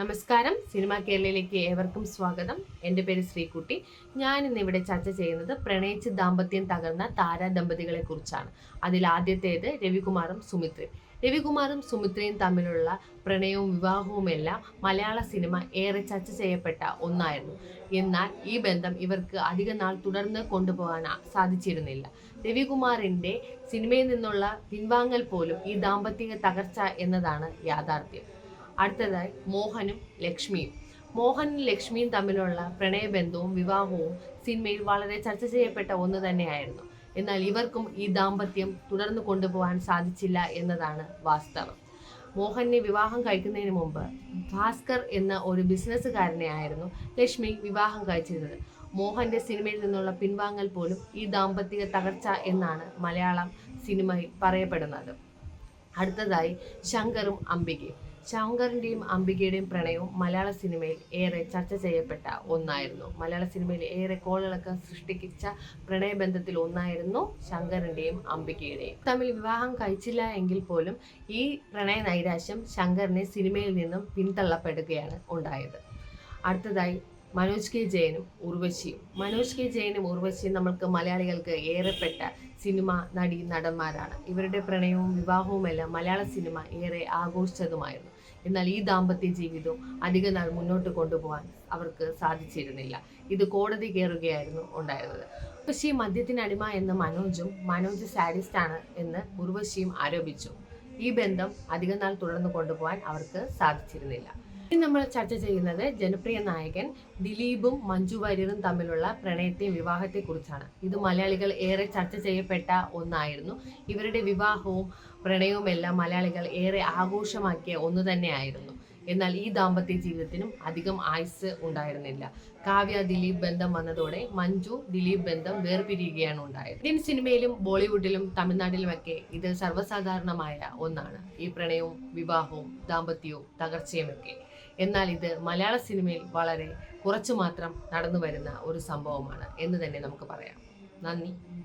നമസ്കാരം. സിനിമ കേരളയിലേക്ക് ഏവർക്കും സ്വാഗതം. എന്റെ പേര് ശ്രീകുട്ടി. ഞാൻ ഇന്ന് ഇവിടെ ചർച്ച ചെയ്യുന്നത് പ്രണയിച്ച് ദാമ്പത്യം തകർന്ന താര ദമ്പതികളെ കുറിച്ചാണ്. അതിൽ ആദ്യത്തേത് രവികുമാറും സുമിത്രയും. രവികുമാറും സുമിത്രയും തമ്മിലുള്ള പ്രണയവും വിവാഹവുമെല്ലാം മലയാള സിനിമ ഏറെ ചർച്ച ചെയ്യപ്പെട്ട ഒന്നായിരുന്നു. എന്നാൽ ഈ ബന്ധം ഇവർക്ക് അധിക നാൾ തുടർന്ന് കൊണ്ടുപോകാൻ സാധിച്ചിരുന്നില്ല. രവികുമാറിന്റെ സിനിമയിൽ നിന്നുള്ള പിൻവാങ്ങൽ പോലും ഈ ദാമ്പത്യ തകർച്ച എന്നതാണ് യാഥാർത്ഥ്യം. അടുത്തതായി മോഹനും ലക്ഷ്മിയും. മോഹനും ലക്ഷ്മിയും തമ്മിലുള്ള പ്രണയബന്ധവും വിവാഹവും സിനിമയിൽ വളരെ ചർച്ച ചെയ്യപ്പെട്ട ഒന്ന് തന്നെയായിരുന്നു. എന്നാൽ ഇവർക്കും ഈ ദാമ്പത്യം തുടർന്ന് കൊണ്ടുപോകാൻ സാധിച്ചില്ല എന്നതാണ് വാസ്തവം. മോഹനെ വിവാഹം കഴിക്കുന്നതിന് മുമ്പ് ഭാസ്കർ എന്ന ഒരു ബിസിനസ്സുകാരനെ ആയിരുന്നു ലക്ഷ്മി വിവാഹം കഴിച്ചിരുന്നത്. മോഹന്റെ സിനിമയിൽ നിന്നുള്ള പിൻവാങ്ങൽ പോലും ഈ ദാമ്പത്യ തകർച്ച എന്നാണ് മലയാളം സിനിമയിൽ പറയപ്പെടുന്നത്. അടുത്തതായി ശങ്കറും അംബികയും. ശങ്കറിന്റെയും അംബികയുടെയും പ്രണയവും മലയാള സിനിമയിൽ ഏറെ ചർച്ച ചെയ്യപ്പെട്ട ഒന്നായിരുന്നു. മലയാള സിനിമയിൽ ഏറെ കോളിളക്കം സൃഷ്ടിക്കിച്ച പ്രണയബന്ധത്തിൽ ഒന്നായിരുന്നു ശങ്കറിന്റെയും അംബികയുടെയും. തമ്മിൽ വിവാഹം കഴിച്ചില്ല എങ്കിൽ പോലും ഈ പ്രണയ നൈരാശ്യം ശങ്കറിനെ സിനിമയിൽ നിന്നും പിന്തള്ളപ്പെടുകയാണ് ഉണ്ടായത്. അടുത്തതായി മനോജ് കെ ജയനും ഉർവശിയും. മനോജ് കെ ജയനും ഉർവശിയും നമ്മൾക്ക് മലയാളികൾക്ക് ഏറെപ്പെട്ട സിനിമ നടി നടന്മാരാണ്. ഇവരുടെ പ്രണയവും വിവാഹവുമെല്ലാം മലയാള സിനിമ ഏറെ ആഘോഷിച്ചതുമായിരുന്നു. എന്നാൽ ഈ ദാമ്പത്യ ജീവിതവും അധിക നാൾ മുന്നോട്ട് കൊണ്ടുപോകാൻ അവർക്ക് സാധിച്ചിരുന്നില്ല. ഇത് കോടതി കയറുകയായിരുന്നു ഉണ്ടായിരുന്നത്. ഉർവശി മദ്യത്തിനടിമ എന്ന മനോജും മനോജ് സാഡിസ്റ്റ് ആണ് എന്ന് ഉർവശിയും ആരോപിച്ചു. ഈ ബന്ധം അധിക നാൾ തുടർന്ന് കൊണ്ടുപോകാൻ അവർക്ക് സാധിച്ചിരുന്നില്ല. ഇനി നമ്മൾ ചർച്ച ചെയ്യുന്നത് ജനപ്രിയ നായകൻ ദിലീപും മഞ്ജു വാര്യരും തമ്മിലുള്ള പ്രണയത്തെയും വിവാഹത്തെക്കുറിച്ചാണ് ഇത് മലയാളികൾ ഏറെ ചർച്ച ചെയ്യപ്പെട്ട ഒന്നായിരുന്നു. ഇവരുടെ വിവാഹവും പ്രണയവും എല്ലാം മലയാളികൾ ഏറെ ആഘോഷമാക്കിയ ഒന്ന് തന്നെയായിരുന്നു. എന്നാൽ ഈ ദാമ്പത്യ ജീവിതത്തിനും അധികം ആയുസ് ഉണ്ടായിരുന്നില്ല. കാവ്യ ദിലീപ് ബന്ധം വന്നതോടെ മഞ്ജു ദിലീപ് ബന്ധം വേർപിരിയുകയാണ് ഉണ്ടായത്. ഇന്ത്യൻ സിനിമയിലും ബോളിവുഡിലും തമിഴ്നാട്ടിലുമൊക്കെ ഇത് സർവസാധാരണമായ ഒന്നാണ്. ഈ പ്രണയവും വിവാഹവും ദാമ്പത്യവും തകർച്ചയുമൊക്കെ. എന്നാൽ ഇത് മലയാള സിനിമയിൽ വളരെ കുറച്ചു മാത്രം നടന്നു വരുന്ന ഒരു സംഭവമാണ് എന്ന് തന്നെ നമുക്ക് പറയാം. നന്ദി.